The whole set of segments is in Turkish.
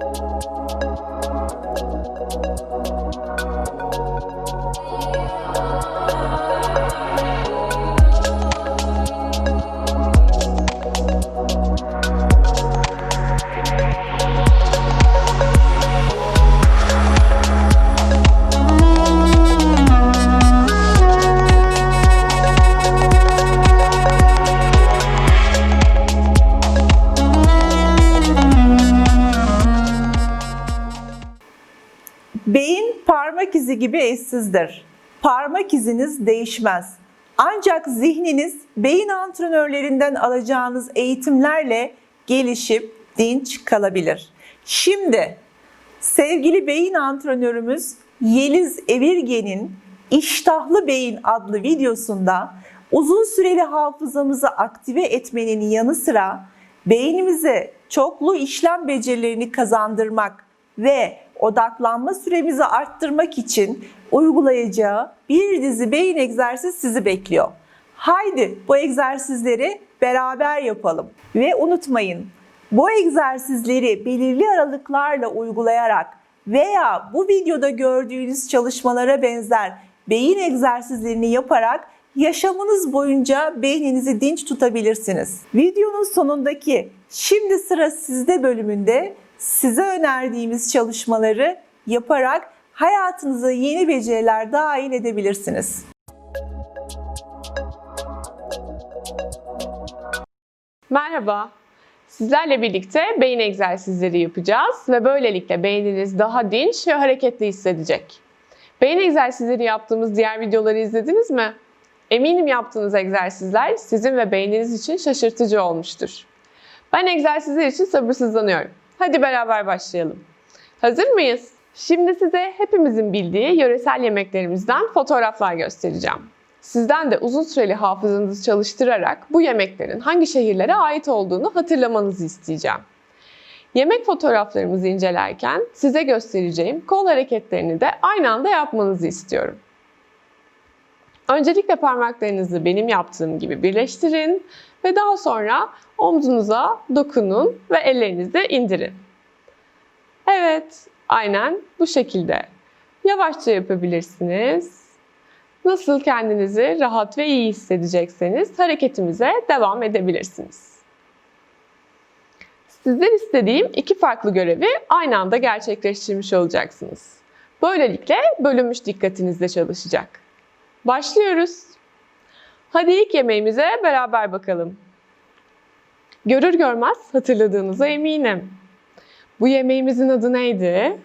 Thank you. İzi gibi eşsizdir. Parmak iziniz değişmez. Ancak zihniniz beyin antrenörlerinden alacağınız eğitimlerle gelişip dinç kalabilir. Şimdi sevgili beyin antrenörümüz Yeliz Evirgen'in İştahlı Beyin adlı videosunda uzun süreli hafızamızı aktive etmenin yanı sıra beynimize çoklu işlem becerilerini kazandırmak ve odaklanma süremizi arttırmak için uygulayacağı bir dizi beyin egzersiz sizi bekliyor. Haydi bu egzersizleri beraber yapalım. Ve unutmayın bu egzersizleri belirli aralıklarla uygulayarak veya bu videoda gördüğünüz çalışmalara benzer beyin egzersizlerini yaparak yaşamınız boyunca beyninizi dinç tutabilirsiniz. Videonun sonundaki şimdi sıra sizde bölümünde size önerdiğimiz çalışmaları yaparak hayatınıza yeni beceriler dahil edebilirsiniz. Merhaba. Sizlerle birlikte beyin egzersizleri yapacağız ve böylelikle beyniniz daha dinç ve hareketli hissedecek. Beyin egzersizleri yaptığımız diğer videoları izlediniz mi? Eminim yaptığınız egzersizler sizin ve beyniniz için şaşırtıcı olmuştur. Ben egzersizler için sabırsızlanıyorum. Hadi beraber başlayalım. Hazır mıyız? Şimdi size hepimizin bildiği yöresel yemeklerimizden fotoğraflar göstereceğim. Sizden de uzun süreli hafızanızı çalıştırarak bu yemeklerin hangi şehirlere ait olduğunu hatırlamanızı isteyeceğim. Yemek fotoğraflarımızı incelerken size göstereceğim kol hareketlerini de aynı anda yapmanızı istiyorum. Öncelikle parmaklarınızı benim yaptığım gibi birleştirin ve daha sonra omzunuza dokunun ve ellerinizi indirin. Evet, aynen bu şekilde. Yavaşça yapabilirsiniz. Nasıl kendinizi rahat ve iyi hissedecekseniz hareketimize devam edebilirsiniz. Sizden istediğim iki farklı görevi aynı anda gerçekleştirmiş olacaksınız. Böylelikle bölünmüş dikkatinizde çalışacak. Başlıyoruz. Hadi ilk yemeğimize beraber bakalım. Görür görmez hatırladığınıza eminim. Bu yemeğimizin adı neydi?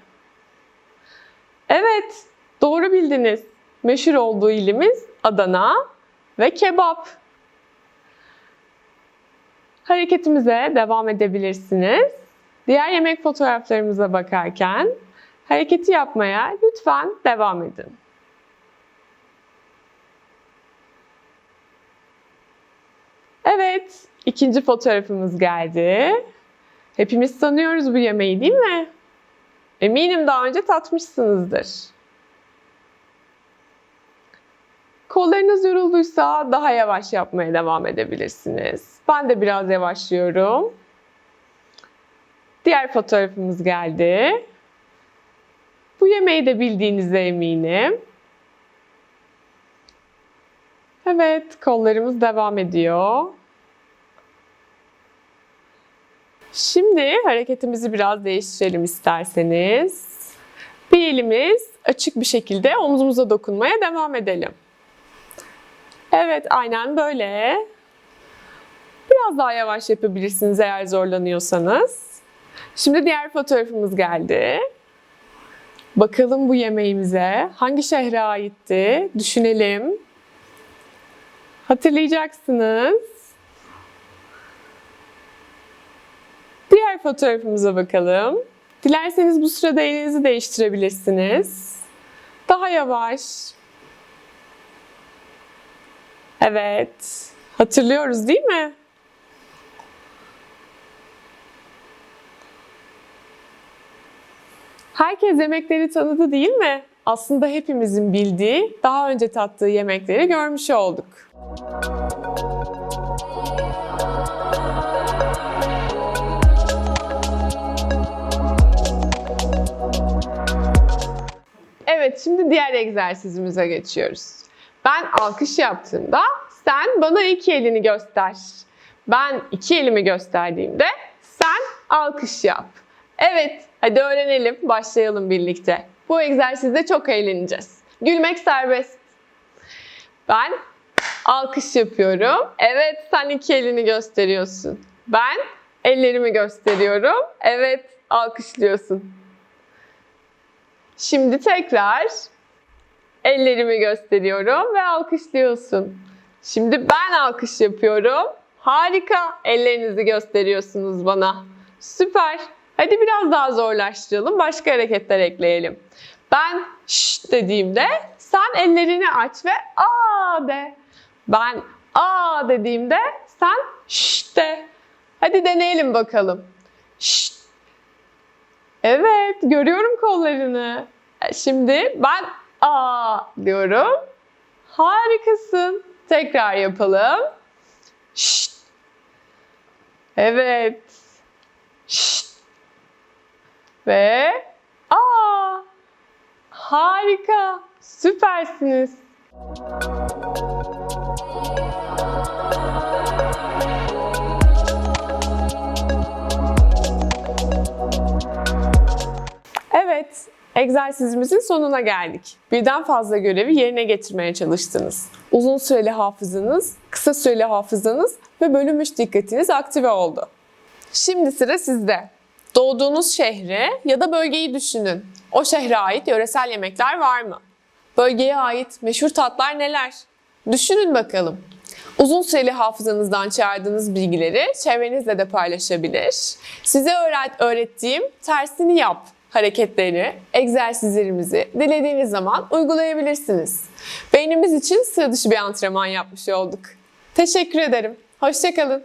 Evet, doğru bildiniz. Meşhur olduğu ilimiz Adana ve kebap. Hareketimize devam edebilirsiniz. Diğer yemek fotoğraflarımıza bakarken hareketi yapmaya lütfen devam edin. Evet, ikinci fotoğrafımız geldi. Hepimiz tanıyoruz bu yemeği değil mi? Eminim daha önce tatmışsınızdır. Kollarınız yorulduysa daha yavaş yapmaya devam edebilirsiniz. Ben de biraz yavaşlıyorum. Diğer fotoğrafımız geldi. Bu yemeği de bildiğinize eminim. Evet, kollarımız devam ediyor. Şimdi hareketimizi biraz değiştirelim isterseniz. Bir elimiz açık bir şekilde omzumuza dokunmaya devam edelim. Evet, aynen böyle. Biraz daha yavaş yapabilirsiniz eğer zorlanıyorsanız. Şimdi diğer fotoğrafımız geldi. Bakalım bu yemeğimize hangi şehre aitti? Düşünelim. Hatırlayacaksınız. Diğer fotoğrafımıza bakalım. Dilerseniz bu sırada elinizi değiştirebilirsiniz. Daha yavaş. Evet. Hatırlıyoruz değil mi? Herkes yemekleri tanıdı değil mi? Aslında hepimizin bildiği, daha önce tattığı yemekleri görmüş olduk. Evet, şimdi diğer egzersizimize geçiyoruz. Ben alkış yaptığımda sen bana iki elini göster. Ben iki elimi gösterdiğimde sen alkış yap. Evet, hadi öğrenelim, başlayalım birlikte. Bu egzersizde çok eğleneceğiz. Gülmek serbest. Ben alkış yapıyorum. Evet, sen iki elini gösteriyorsun. Ben ellerimi gösteriyorum. Evet, alkışlıyorsun. Şimdi tekrar ellerimi gösteriyorum ve alkışlıyorsun. Şimdi ben alkış yapıyorum. Harika. Ellerinizi gösteriyorsunuz bana. Süper. Hadi biraz daha zorlaştıralım. Başka hareketler ekleyelim. Ben şşt dediğimde sen ellerini aç ve aa de. Ben aa dediğimde sen şşt de. Hadi deneyelim bakalım. Şşt. Evet, görüyorum kollarını. E, Şimdi ben aa diyorum. Harikasın. Tekrar yapalım. Şşt. Evet. Şşt. Ve aa. Harika. Süpersiniz. Evet, egzersizimizin sonuna geldik. Birden fazla görevi yerine getirmeye çalıştınız. Uzun süreli hafızanız, kısa süreli hafızanız ve bölünmüş dikkatiniz aktive oldu. Şimdi sıra sizde. Doğduğunuz şehri ya da bölgeyi düşünün. O şehre ait yöresel yemekler var mı? Bölgeye ait meşhur tatlar neler? Düşünün bakalım. Uzun süreli hafızanızdan çağırdığınız bilgileri çevrenizle de paylaşabilir. Size öğret öğrettiğim tersini yap hareketleri, egzersizlerimizi dilediğiniz zaman uygulayabilirsiniz. Beynimiz için sıra dışı bir antrenman yapmış olduk. Teşekkür ederim. Hoşçakalın.